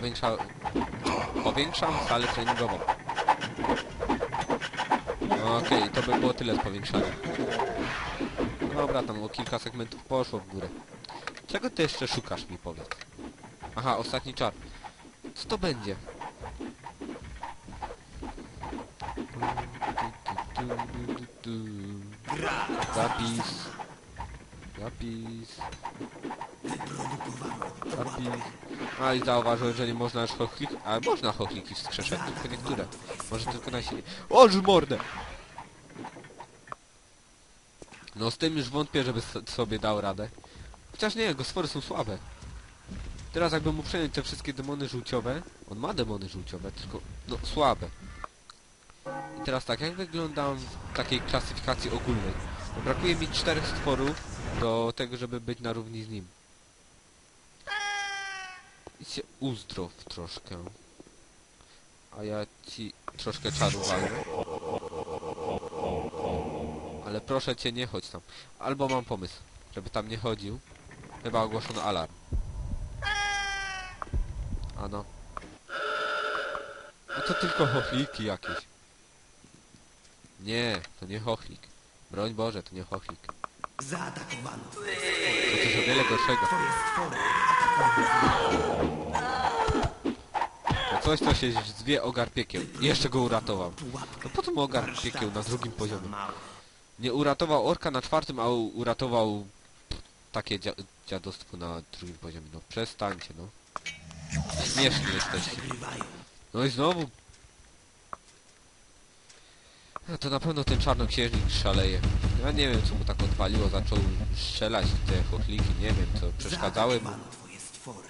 Powiększa... Powiększam salę treningową. Okej, to by było tyle z powiększania. Dobra, tam o kilka segmentów poszło w górę. Czego ty jeszcze szukasz, mi powiedz? Aha, ostatni czar. Co to będzie? Zapis. Zapis. A i zauważyłem, że nie można już chochliki... Ale można chochliki wskrzeszać, tylko niektóre. Może tylko najsilniej. Oż mordę! No z tym już wątpię, żeby sobie dał radę. Chociaż nie, gosfory są słabe. Teraz jakbym mu przejąć te wszystkie demony żółciowe... On ma demony żółciowe, tylko... No, słabe. I teraz tak, jak wyglądam w takiej klasyfikacji ogólnej? Brakuje mi czterech stworów do tego, żeby być na równi z nim. Się uzdrow troszkę. A ja ci troszkę czaru walę. Ale proszę cię, nie chodź tam. Albo mam pomysł, żeby tam nie chodził. Chyba ogłoszono alarm. Ano. No to tylko chochliki jakieś. Nie, to nie chochlik. Broń Boże, to nie chochlik. Zaatakowano. To coś o wiele gorszego. Twoje stwory. To coś, co się zwie ogar piekieł. I jeszcze go uratował. No po co mu ogar piekieł na drugim poziomie? Nie uratował orka na czwartym, a uratował takie dzia dziadostwo na drugim poziomie. No przestańcie, no. Śmieszni jesteście. No i znowu... No to na pewno ten czarnoksiężnik szaleje. Ja nie wiem, co mu tak odwaliło. Zaczął strzelać te chochliki, nie wiem, co przeszkadzały mu. Twoje stwory.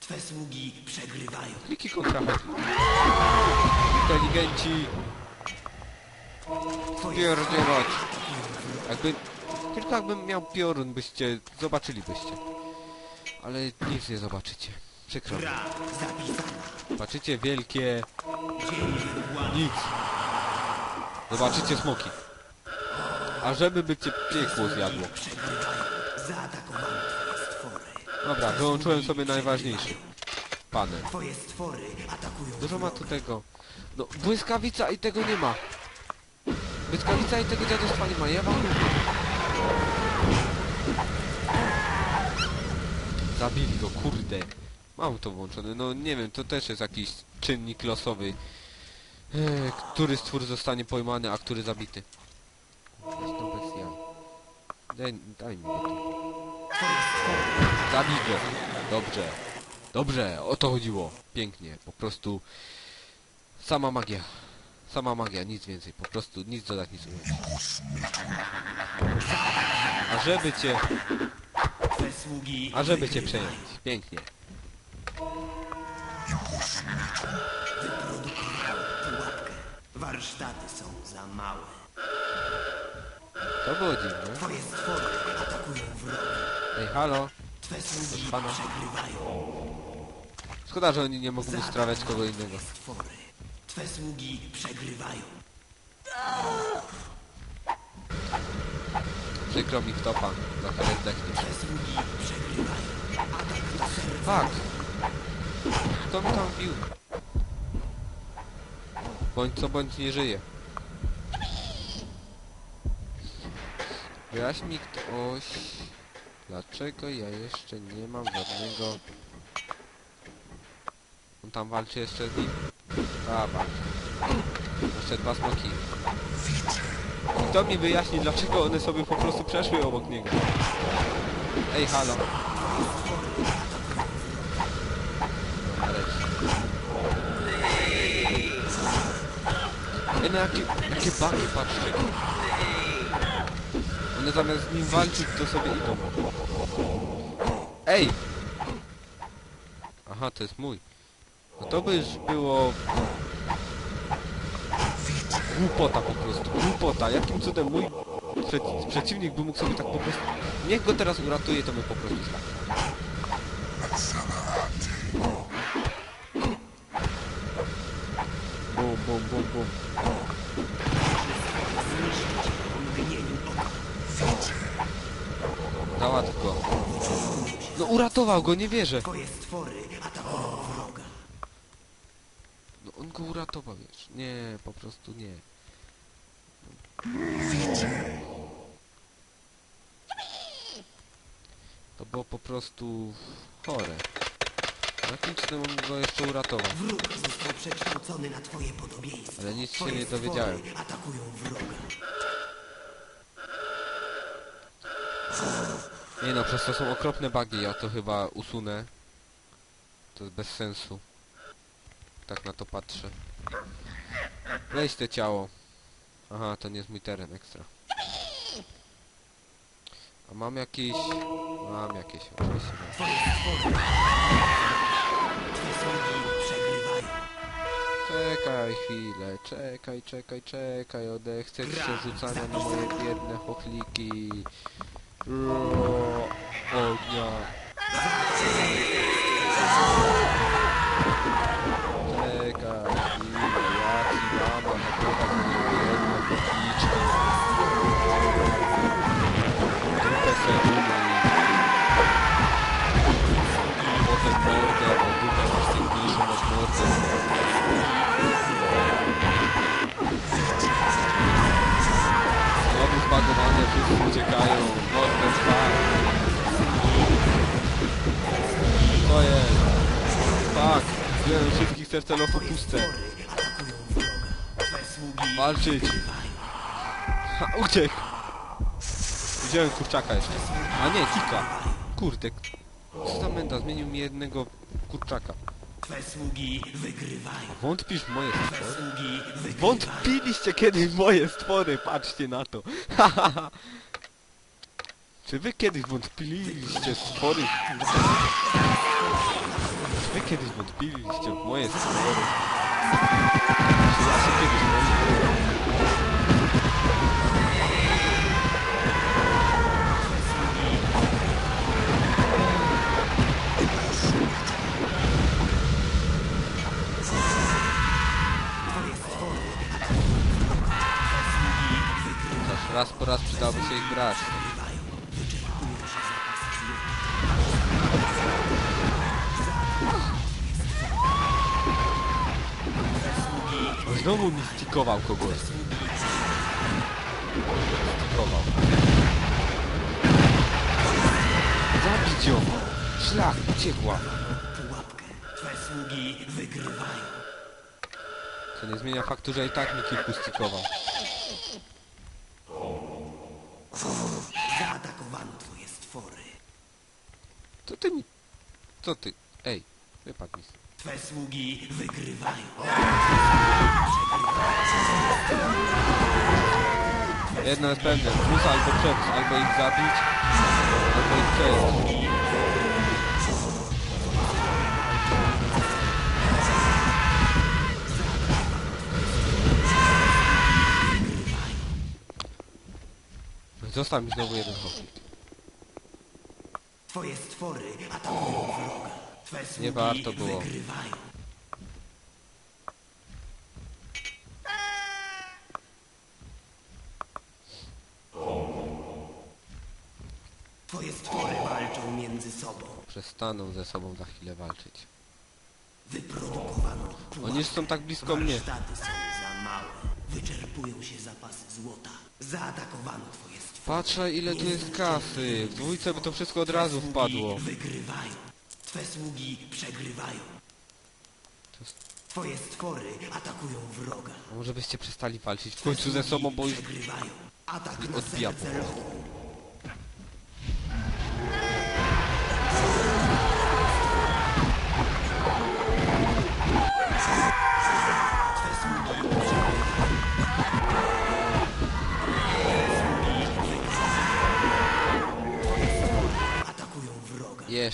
Twe sługi przegrywają. Kliki kontra chochliki. Inteligenci! Twoje Pierdziewać! Jakby... Tylko jakbym miał piorun, byście... Zobaczylibyście. Ale nic nie zobaczycie. Przykro mi. gra zapisana. Zobaczycie wielkie... Dzień. Nic. Zobaczycie smoki. A żeby by cię piekło zjadło. Dobra, wyłączyłem sobie najważniejszy. Panel. Dużo ma tu tego. No, błyskawica i tego nie ma. Błyskawica i tego dziadostwa nie ma, ja mówię. Zabili go, kurde. Mam to włączone, no nie wiem, to też jest jakiś czynnik losowy. Eee, który stwór zostanie pojmany, a który zabity. To bez. Daj, daj mi. Zabij go. Dobrze. Dobrze, o to chodziło. Pięknie, po prostu... Sama magia. Sama magia, nic więcej. Po prostu nic dodać, nic ująć. A żeby cię... A żeby cię przejąć. Pięknie. Warsztaty są za małe. To było dziwne. Twoje stwory atakują wroga. Ej, halo. Twe pana. przegrywają. Szkoda, że oni nie mogą ustrawiać kogo innego. Stwory. Twe sługi przegrywają. Przykro mi kto pan. Za chwilę zdechnie. Twe sługi przegrywają. Atak do serca. Fakt. Kto mi tam bił? Bądź co bądź nie żyje. Wyjaśni mi ktoś, dlaczego ja jeszcze nie mam żadnego... On tam walczy jeszcze z nim? A, walczy. Jeszcze dwa smoki. Kto mi wyjaśni, dlaczego one sobie po prostu przeszły obok niego? Ej, halo. Ej, no jakie, jakie baki, patrzcie. One zamiast z nim walczyć, to sobie idą. Ej! Aha, to jest mój. No to by już było... Głupota po prostu, głupota. Jakim cudem mój prze przeciwnik by mógł sobie tak po prostu... Niech go teraz uratuje, to my po prostu tak. Uratował go, nie wierzę. Twoje stwory atakują wroga. go uratował, wiesz. Nie, po prostu nie. To było po prostu chore. Jakim cudem on go jeszcze uratował? Wróg został przekształcony na twoje podobieństwo. Ale nic się Twoje nie dowiedziałem. atakują wroga. Nie no, przez to są okropne bugi, ja to chyba usunę. To jest bez sensu. Tak na to patrzę. Weź te ciało. Aha, to nie jest mój teren ekstra. A mam jakieś... Mam jakieś, oczywiście mam. Czekaj chwilę, czekaj, czekaj, czekaj, odechcę się rzucania na moje biedne chochliki. Oh, yeah. Wszystkich sercelowo puste. Walczyć. Ha, uciekł. Wziąłem kurczaka jeszcze. A nie, tika. Kurde. Co ta menda? Zmienił mi jednego kurczaka. Wątpisz w moje stwory? Wątpiliście kiedyś w moje stwory, patrzcie na to. Czy wy kiedyś wątpiliście stwory? Czy wy kiedyś wątpiliście w moje stwory? Czy ja się kiedyś wątpiłem? Twoje stwory atakują wroga. Twe sługi wygrywają. Chociaż raz po raz przydałoby się ich brać. Znowu mi stikował kogoś. Stikował. Zabić ją! Szlak, uciekła! Pułapkę. Twe sługi wygrywają. Co nie zmienia faktu, że i tak mi kilku stikował. Zaatakowano twoje stwory. To ty mi... Co ty? Ej, stąd. Twe sługi wygrywają. Jedno jest pewne, plus albo przeps, albo ich zabić, albo ich przejąć. Został mi znowu jeden hoplik. Twoje stwory atakują wroga. Sługi Nie warto było. wygrywają. Twoje stwory walczą między sobą. Przestaną ze sobą za chwilę walczyć. Wyprodukowano Oni są tak blisko mnie. Warsztaty są za małe. Wyczerpują się zapasy złota. Zaatakowano twoje stwory. Patrzę ile tu jest kasy. W dwójce by to wszystko od razu wpadło. wygrywają. Twe sługi przegrywają. To jest- Twoje stwory atakują wroga. A Może byście przestali walczyć w końcu ze sobą, bo już przegrywają. Atak na odbija serce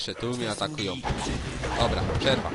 jeszcze tu mnie atakują. Dobra, przerwa.